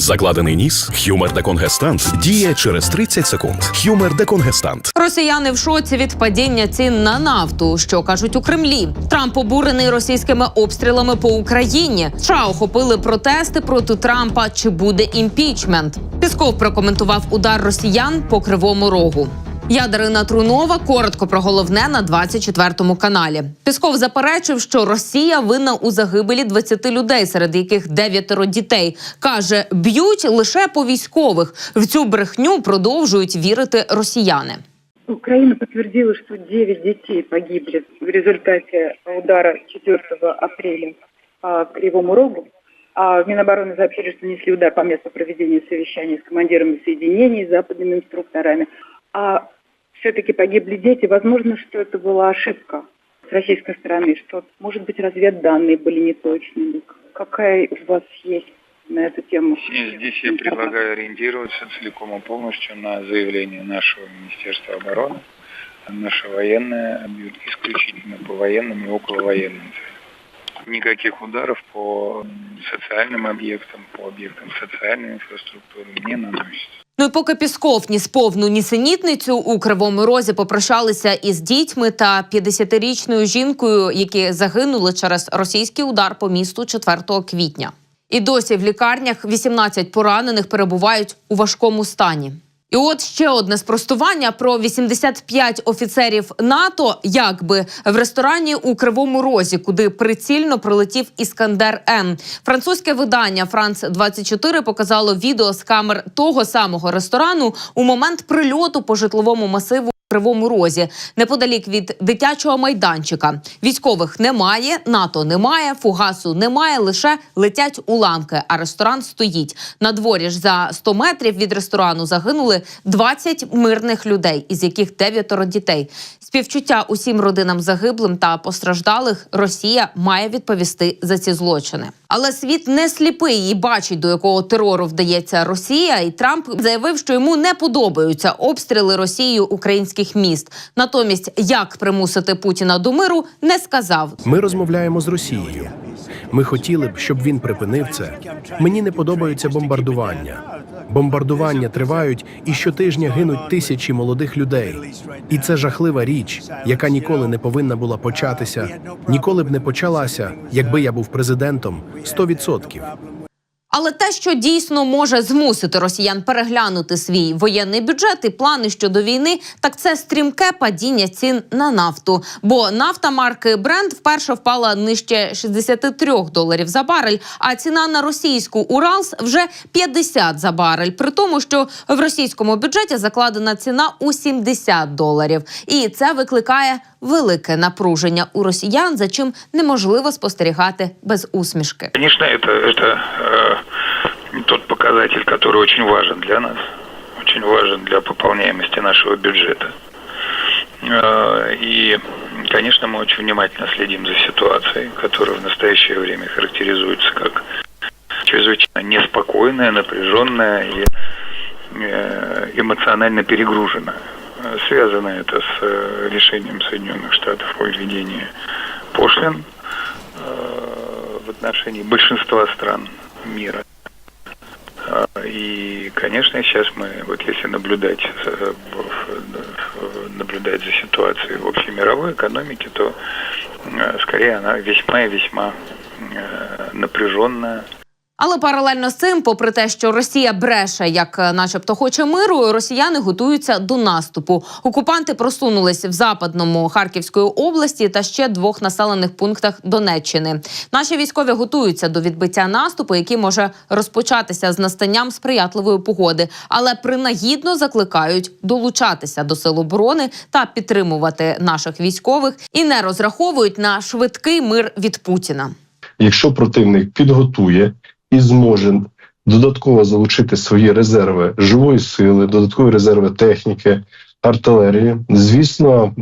Закладений ніс, хюмер деконгестант діє через 30 секунд. Хюмер деконгестант. Росіяни в шоці від падіння цін на нафту, що кажуть у Кремлі. Трамп обурений російськими обстрілами по Україні. США охопили протести проти Трампа. Чи буде імпічмент? Пісков прокоментував удар росіян по кривому рогу. Я Дарина Трунова коротко про головне на 24 каналі. Пісков заперечив, що Росія винна у загибелі 20 людей, серед яких дев'ятеро дітей. каже, б'ють лише по військових. В цю брехню продовжують вірити росіяни. Украина подтвердила, что 9 детей погибли в результате удара 4 апреля по Кривому Рогу. А в Минобороны сообщили, что нанесли удар по месту проведения совещаний с командирами соединений, западными инструкторами. А все-таки погибли дети. Возможно, что это была ошибка с российской стороны, что, может быть, разведданные были неточными. Какая у вас есть на эту тему? Здесь я предлагаю ориентироваться целиком и полностью на заявление нашего Министерства обороны. Наше военное бьют исключительно по военным и околовоенным целям. Никаких ударов по социальным объектам, по объектам социальной инфраструктуры не наносится. Ну і поки Пісков ніс повну нісенітницю у кривому розі попрощалися із дітьми та 50-річною жінкою, які загинули через російський удар по місту 4 квітня. І досі в лікарнях 18 поранених перебувають у важкому стані. І от ще одне спростування про 85 офіцерів НАТО, якби в ресторані у Кривому Розі, куди прицільно прилетів Іскандер М. Французьке видання Франц 24 показало відео з камер того самого ресторану у момент прильоту по житловому масиву. Кривому розі неподалік від дитячого майданчика. Військових немає, НАТО немає, фугасу немає. Лише летять уламки. А ресторан стоїть на дворі ж за 100 метрів від ресторану. Загинули 20 мирних людей, із яких дев'ятеро дітей. Співчуття усім родинам загиблим та постраждалих Росія має відповісти за ці злочини. Але світ не сліпий і бачить, до якого терору вдається Росія. І Трамп заявив, що йому не подобаються обстріли Росією українських міст. Натомість, як примусити Путіна до миру, не сказав. Ми розмовляємо з Росією. Ми хотіли б, щоб він припинив це. Мені не подобаються бомбардування. Бомбардування тривають, і щотижня гинуть тисячі молодих людей. І це жахлива річ, яка ніколи не повинна була початися, ніколи б не почалася, якби я був президентом 100%. Але те, що дійсно може змусити росіян переглянути свій воєнний бюджет і плани щодо війни, так це стрімке падіння цін на нафту. Бо нафта марки Brent вперше впала нижче 63 доларів за барель, а ціна на російську Уралс вже 50 за барель. При тому, що в російському бюджеті закладена ціна у 70 доларів, і це викликає велике напруження у росіян, за чим неможливо спостерігати без усмішки. Конечно, это, это э, тот показатель, который очень важен для нас, очень важен для пополняемости нашего бюджета. Э, и, конечно, мы очень внимательно следим за ситуацией, которая в настоящее время характеризуется как чрезвычайно неспокойная, напряженная и э, эмоционально перегруженная. Связано это с э, решением Соединенных Штатов о введении пошлин э, в отношении большинства стран мира. А, И, конечно, сейчас мы, вот если наблюдать, э, наблюдать за ситуацией в общей мировой экономике, то скорее она весьма и весьма напряженная, Але паралельно з цим, попри те, що Росія бреше, як е, начебто хоче миру, росіяни готуються до наступу. Окупанти просунулись в западному Харківської області та ще двох населених пунктах Донеччини. Наші військові готуються до відбиття наступу, який може розпочатися з настанням сприятливої погоди, але принагідно закликають долучатися до сил оборони та підтримувати наших військових і не розраховують на швидкий мир від Путіна. якщо противник підготує і зможе додатково залучити свої резерви живої сили, додаткові резерви техніки, артилерії, звісно,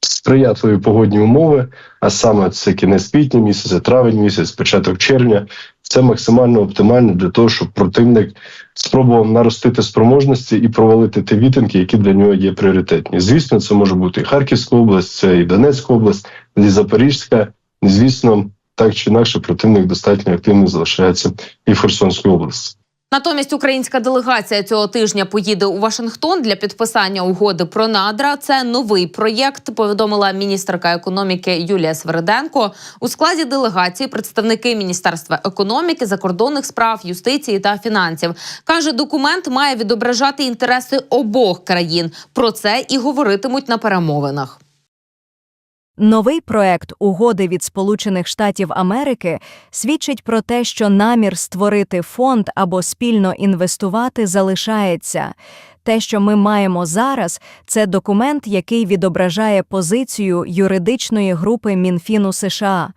сприятливі погодні умови, а саме це кінець квітня місяця, травень місяць, початок червня. Це максимально оптимально для того, щоб противник спробував наростити спроможності і провалити ті вітинки, які для нього є пріоритетні. Звісно, це може бути і Харківська область, це і Донецька область, і Запорізька. Звісно, так чи інакше противник достатньо активно залишається і в Херсонській області. Натомість українська делегація цього тижня поїде у Вашингтон для підписання угоди про надра. Це новий проєкт. Повідомила міністерка економіки Юлія Свериденко. У складі делегації представники міністерства економіки, закордонних справ, юстиції та фінансів каже, документ має відображати інтереси обох країн. Про це і говоритимуть на перемовинах. Новий проект угоди від Сполучених Штатів Америки свідчить про те, що намір створити фонд або спільно інвестувати залишається. Те, що ми маємо зараз, це документ, який відображає позицію юридичної групи Мінфіну США.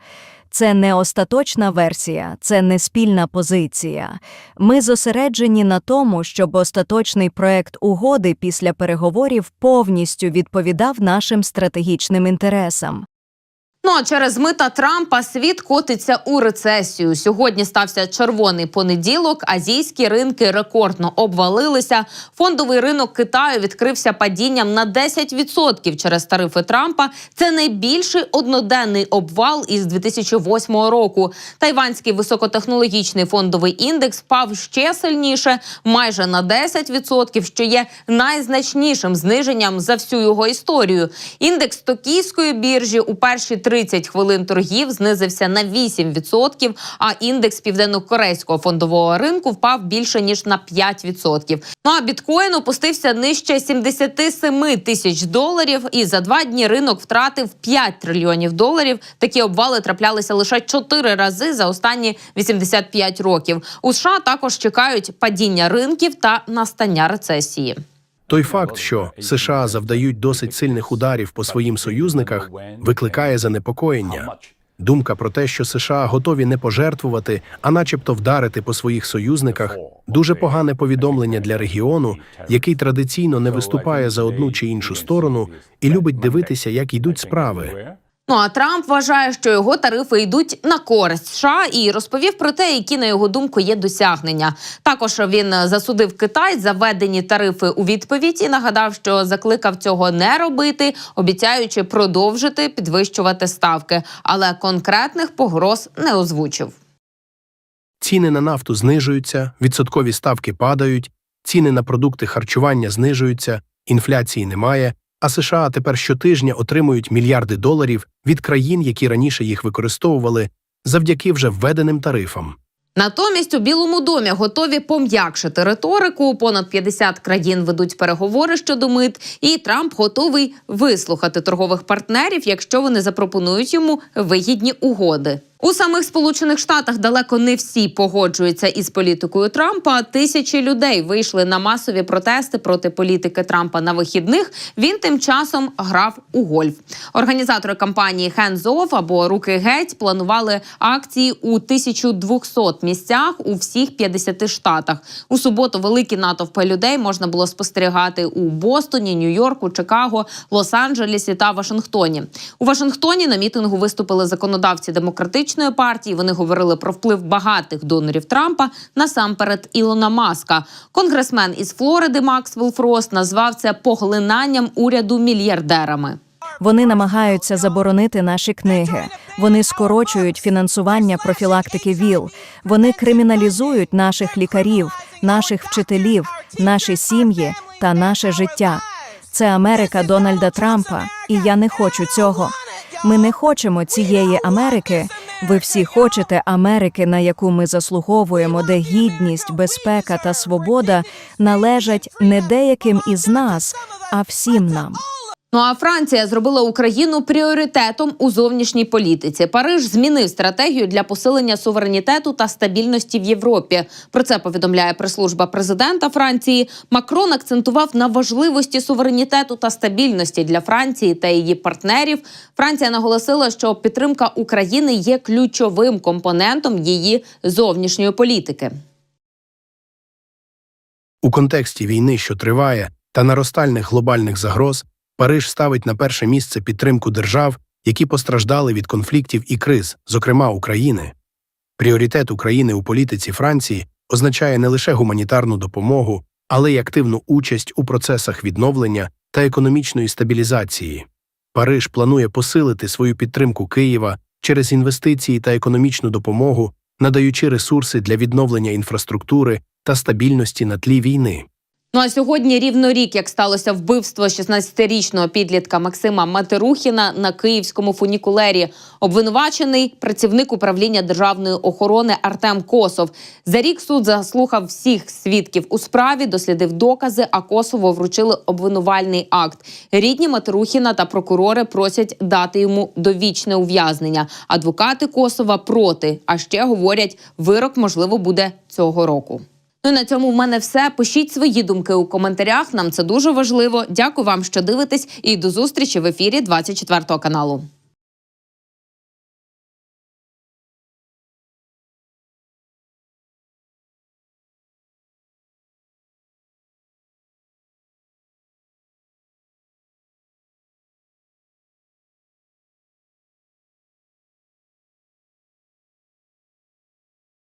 Це не остаточна версія, це не спільна позиція. Ми зосереджені на тому, щоб остаточний проект угоди після переговорів повністю відповідав нашим стратегічним інтересам. Ну а через мита Трампа світ котиться у рецесію. Сьогодні стався червоний понеділок. Азійські ринки рекордно обвалилися. Фондовий ринок Китаю відкрився падінням на 10% через тарифи Трампа. Це найбільший одноденний обвал із 2008 року. Тайванський високотехнологічний фондовий індекс впав ще сильніше, майже на 10%, що є найзначнішим зниженням за всю його історію. Індекс токійської біржі у перші 30 хвилин торгів знизився на 8%, а індекс південно-корейського фондового ринку впав більше ніж на 5%. Ну а біткоін опустився нижче 77 тисяч доларів, і за два дні ринок втратив 5 трильйонів доларів. Такі обвали траплялися лише 4 рази за останні 85 років. У США також чекають падіння ринків та настання рецесії. Той факт, що США завдають досить сильних ударів по своїм союзниках, викликає занепокоєння. Думка про те, що США готові не пожертвувати, а начебто вдарити по своїх союзниках, дуже погане повідомлення для регіону, який традиційно не виступає за одну чи іншу сторону і любить дивитися, як йдуть справи. Ну а Трамп вважає, що його тарифи йдуть на користь США і розповів про те, які на його думку є досягнення. Також він засудив Китай за введені тарифи у відповідь і нагадав, що закликав цього не робити, обіцяючи продовжити підвищувати ставки, але конкретних погроз не озвучив. Ціни на нафту знижуються, відсоткові ставки падають, ціни на продукти харчування знижуються, інфляції немає. А США тепер щотижня отримують мільярди доларів від країн, які раніше їх використовували, завдяки вже введеним тарифам. Натомість у Білому домі готові пом'якшити риторику. Понад 50 країн ведуть переговори щодо мит, і Трамп готовий вислухати торгових партнерів, якщо вони запропонують йому вигідні угоди. У самих Сполучених Штатах далеко не всі погоджуються із політикою Трампа. Тисячі людей вийшли на масові протести проти політики Трампа на вихідних. Він тим часом грав у гольф. Організатори кампанії «Hands Off» або Руки геть планували акції у 1200 місцях у всіх 50 штатах. У суботу великі натовпи людей можна було спостерігати у Бостоні, Нью-Йорку, Чикаго, Лос-Анджелесі та Вашингтоні. У Вашингтоні на мітингу виступили законодавці демократичної партії. Вони говорили про вплив багатих донорів Трампа насамперед Ілона Маска. Конгресмен із Флориди Максвелл Фрост назвав це поглинанням уряду мільярдерами. Вони намагаються заборонити наші книги. Вони скорочують фінансування профілактики ВІЛ. Вони криміналізують наших лікарів, наших вчителів, наші сім'ї та наше життя. Це Америка Дональда Трампа, і я не хочу цього. Ми не хочемо цієї Америки. Ви всі хочете Америки, на яку ми заслуговуємо, де гідність, безпека та свобода належать не деяким із нас, а всім нам. Ну а Франція зробила Україну пріоритетом у зовнішній політиці. Париж змінив стратегію для посилення суверенітету та стабільності в Європі. Про це повідомляє прес-служба президента Франції. Макрон акцентував на важливості суверенітету та стабільності для Франції та її партнерів. Франція наголосила, що підтримка України є ключовим компонентом її зовнішньої політики. У контексті війни, що триває, та наростальних глобальних загроз, Париж ставить на перше місце підтримку держав, які постраждали від конфліктів і криз, зокрема України. Пріоритет України у політиці Франції означає не лише гуманітарну допомогу, але й активну участь у процесах відновлення та економічної стабілізації. Париж планує посилити свою підтримку Києва через інвестиції та економічну допомогу, надаючи ресурси для відновлення інфраструктури та стабільності на тлі війни. Ну а сьогодні рівно рік, як сталося вбивство 16-річного підлітка Максима Матерухіна на київському фунікулері. Обвинувачений працівник управління державної охорони Артем Косов. За рік суд заслухав всіх свідків у справі, дослідив докази. А Косову вручили обвинувальний акт. Рідні Матерухіна та прокурори просять дати йому довічне ув'язнення. Адвокати Косова проти. А ще говорять, вирок можливо буде цього року. Ну і на цьому в мене все. Пишіть свої думки у коментарях. Нам це дуже важливо. Дякую вам, що дивитесь, і до зустрічі в ефірі 24 каналу.